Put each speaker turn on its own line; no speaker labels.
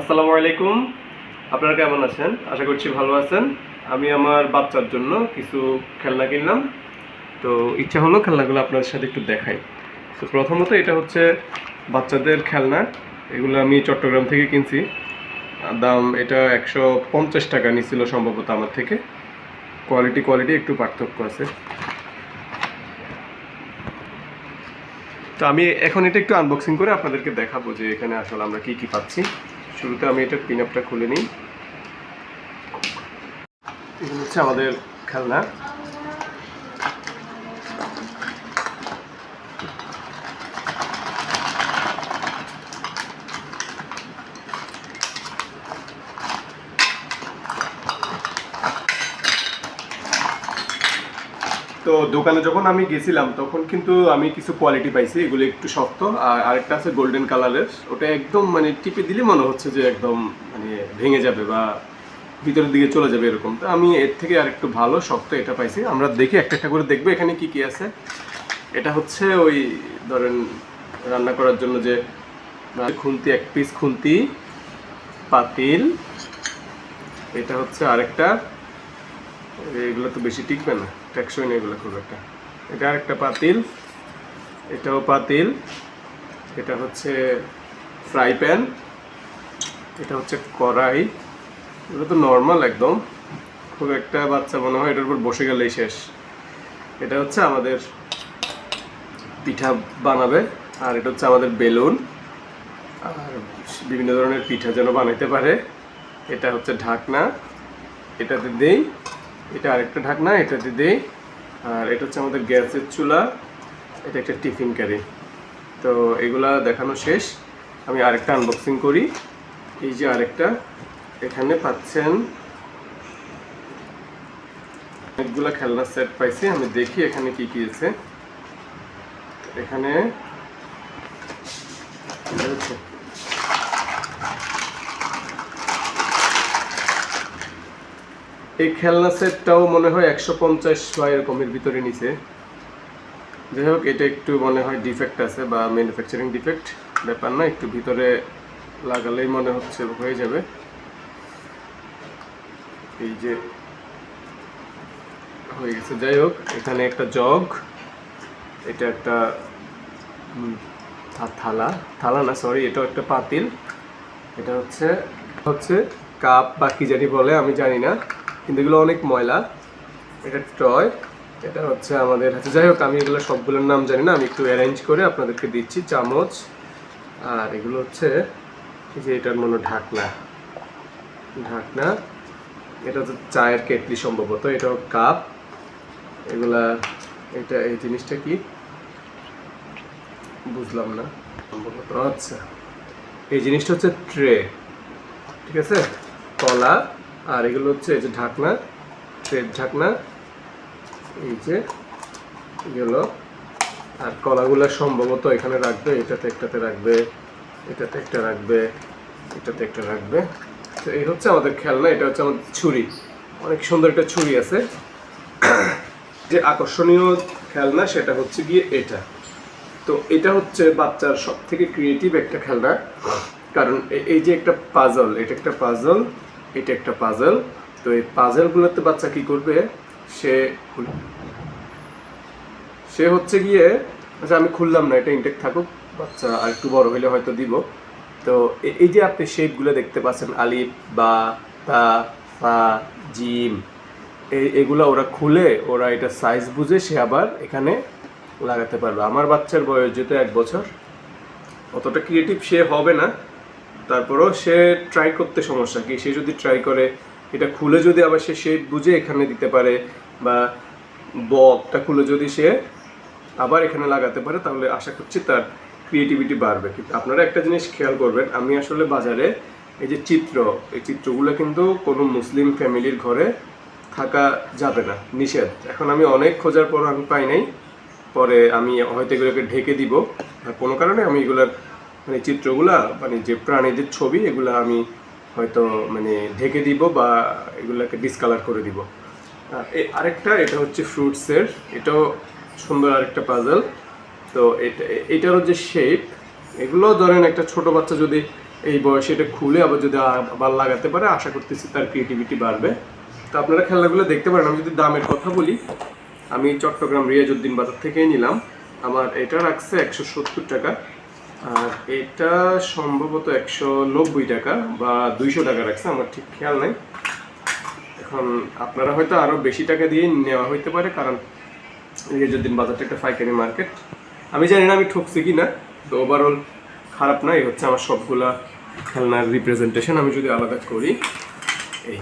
আসসালামু আলাইকুম। আপনারা কেমন আছেন? আশা করছি ভালো আছেন। আমি আমার বাচ্চার জন্য কিছু খেলনা কিনলাম। তো ইচ্ছা হলো খেলনাগুলো আপনাদের সাথে একটু দেখাই। তো প্রথমত এটা হচ্ছে বাচ্চাদের খেলনা। এগুলো আমি চট্টগ্রাম থেকে কিনছি। দাম এটা একশো পঞ্চাশ টাকা নিছিল সম্ভবত আমার থেকে। কোয়ালিটি কোয়ালিটি একটু পার্থক্য আছে। তো আমি এখন এটা একটু আনবক্সিং করে আপনাদেরকে দেখাবো যে এখানে আসলে আমরা কি কি পাচ্ছি। শুরুতে আমি এটা পিন আপটা খুলে নিই। এগুলো হচ্ছে আমাদের খেলনা। তো দোকানে যখন আমি গেছিলাম, তখন কিন্তু আমি কিছু কোয়ালিটি পাইছি। এগুলো একটু শক্ত। আর আরেকটা আছে গোল্ডেন কালারের ওটা একদম মানে টিপে দিলে মনে হচ্ছে যে একদম মানে ভেঙে যাবে বা ভিতরের দিকে চলে যাবে এরকম। তো আমি এর থেকে আর একটু ভালো, শক্ত এটা পাইছি। আমরা দেখি, একটা একটা করে দেখব এখানে কি কি আছে। এটা হচ্ছে ওই ধরেন রান্না করার জন্য যে খুন্তি, এক পিস খুন্তি, পাতিল। এটা হচ্ছে আরেকটা। এগুলো তো বেশি টিকবে না। টেকসই নেই এগুলো খুব একটা। এটা আরেকটা পাতিল। এটাও পাতিল। এটা হচ্ছে ফ্রাই প্যান। এটা হচ্ছে কড়াই। এগুলো তো নর্মাল একদম। খুব একটা বাচ্চা মনে হয় এটার উপর বসে গেলেই শেষ। এটা হচ্ছে আমাদের পিঠা বানাবে, আর এটা হচ্ছে আমাদের বেলুন। আর বিভিন্ন ধরনের পিঠা যেন বানাইতে পারে। এটা হচ্ছে ঢাকনা। এটাতে দেই। এটা আরেকটা ঢাকনা এটাতে দেই। আর এটা হচ্ছে আমাদের গ্যাসের চুলা, এটা একটা টিফিন ক্যারি। তো এগুলা দেখানো শেষ। আমি আরেকটা আনবক্সিং করি। এই যে আরেকটা, এখানে পাচ্ছেন অনেকগুলা খেলনা সেট পাইছি, আমি দেখি এখানে কি কি আছে। এখানে, এটা হচ্ছে এই খেলনা সেটটাও মনে হয় একশো পঞ্চাশ বা এরকমের ভিতরে নিছে। যাই হোক, এটা একটু মনে হয় ডিফেক্ট আছে বা ম্যানুফ্যাকচারিং ডিফেক্ট ব্যাপার না, একটু ভিতরে লাগালেই মনে হচ্ছে হয়ে যাবে। এই যে হয়ে গেছে। যাই হোক, এখানে একটা জগ, এটা একটা থালা থালা না সরি এটা একটা পাতিল। এটা হচ্ছে হচ্ছে কাপ বা কি জানি বলে, আমি জানি না। কিন্তু এগুলো অনেক ময়লা। এটা টয়, এটা হচ্ছে আমাদের হাতে। যাই হোক, আমি এগুলো সবগুলোর নাম জানি না, আমি একটু অ্যারেঞ্জ করে আপনাদেরকে দিচ্ছি। চামচ, আর এগুলো হচ্ছে যে এটার মনে ঢাকনা। ঢাকনা, এটা হচ্ছে চায়ের কেটলি সম্ভবত, এটাও কাপ। এগুলা, এটা, এই জিনিসটা কি? বুঝলাম না। সম্ভবত আচ্ছা। এই জিনিসটা হচ্ছে ট্রে, ঠিক আছে? কলা আর এগুলো হচ্ছে এই যে ঢাকনা ট্রেড ঢাকনা, এই যে এগুলো। আর কলাগুলো সম্ভবত এখানে রাখবে, এটাতে একটাতে রাখবে, এটাতে একটা রাখবে, এটাতে একটা রাখবে। তো এই হচ্ছে আমাদের খেলনা, এটা হচ্ছে আমাদের ছুরি। অনেক সুন্দর একটা ছুরি আছে। যে আকর্ষণীয় খেলনা সেটা হচ্ছে গিয়ে এটা। তো এটা হচ্ছে বাচ্চার সব থেকে ক্রিয়েটিভ একটা খেলনা। কারণ এই যে একটা পাজল এটা একটা পাজল এটা একটা পাজল তো এই পাজলগুলোতে বাচ্চা কি করবে? সে সে হচ্ছে গিয়ে আচ্ছা আমি খুললাম না, এটা ইনটেক থাকুক, বাচ্চা আর একটু বড় হলে হয়তো দিব। তো এই যে আপনি শেপগুলো দেখতে পাচ্ছেন, আলিফ, বা, তা, ফা, জিম এই এগুলো ওরা খুলে, ওরা এটা সাইজ বুঝে সে আবার এখানে লাগাতে পারবে। আমার বাচ্চার বয়স যেহেতু এক বছর, অতটা ক্রিয়েটিভ সে হবে না। তারপরেও সে ট্রাই করতে সমস্যা কি? সে যদি ট্রাই করে, এটা খুলে যদি আবার সে শেপ বুঝে এখানে দিতে পারে বা বকটা খুলে যদি সে আবার এখানে লাগাতে পারে, তাহলে আশা করছি তার ক্রিয়েটিভিটি বাড়বে। কিন্তু আপনারা একটা জিনিস খেয়াল করবেন, আমি আসলে বাজারে এই যে চিত্র, এই চিত্রগুলো কিন্তু কোনো মুসলিম ফ্যামিলির ঘরে থাকা যাবে না, নিষেধ। এখন আমি অনেক খোঁজার পর আমি পাই নাই, পরে আমি হয়তো এগুলোকে ঢেকে দিব আর কোনো কারণে আমি এগুলার মানে চিত্রগুলা মানে যে প্রাণীদের ছবি, এগুলা আমি হয়তো মানে ঢেকে দিব বা এগুলাকে ডিসকালার করে দিব। আরেকটা, এটা হচ্ছে ফ্রুটসের এটাও সুন্দর আরেকটা পাজল তো এটা এটারও যে শেপ এগুলো ধরেন একটা ছোট বাচ্চা যদি এই বয়সে এটা খুলে আবার যদি আবার লাগাতে পারে, আশা করতেছি তার ক্রিয়েটিভিটি বাড়বে। তো আপনারা খেলাগুলো দেখতে পারেন। আমি যদি দামের কথা বলি, আমি চট্টগ্রাম রিয়াজউদ্দিন বাজার থেকেই নিলাম। আমার এটা রাখছে একশো সত্তর টাকা। আর এটা সম্ভবত একশো নব্বই টাকা বা দুইশো টাকা রাখছে, আমার ঠিক খেয়াল নাই। এখন আপনারা হয়তো আরও বেশি টাকা দিয়ে নেওয়া হইতে পারে, কারণ রিয়াজউদ্দিন বাজারটা একটা পাইকারি মার্কেট। আমি জানি না আমি ঠকছি কি না তো ওভারঅল খারাপ না, এই হচ্ছে আমার সবগুলা খেলনার রিপ্রেজেন্টেশন আমি যদি আলাদা করি, এই।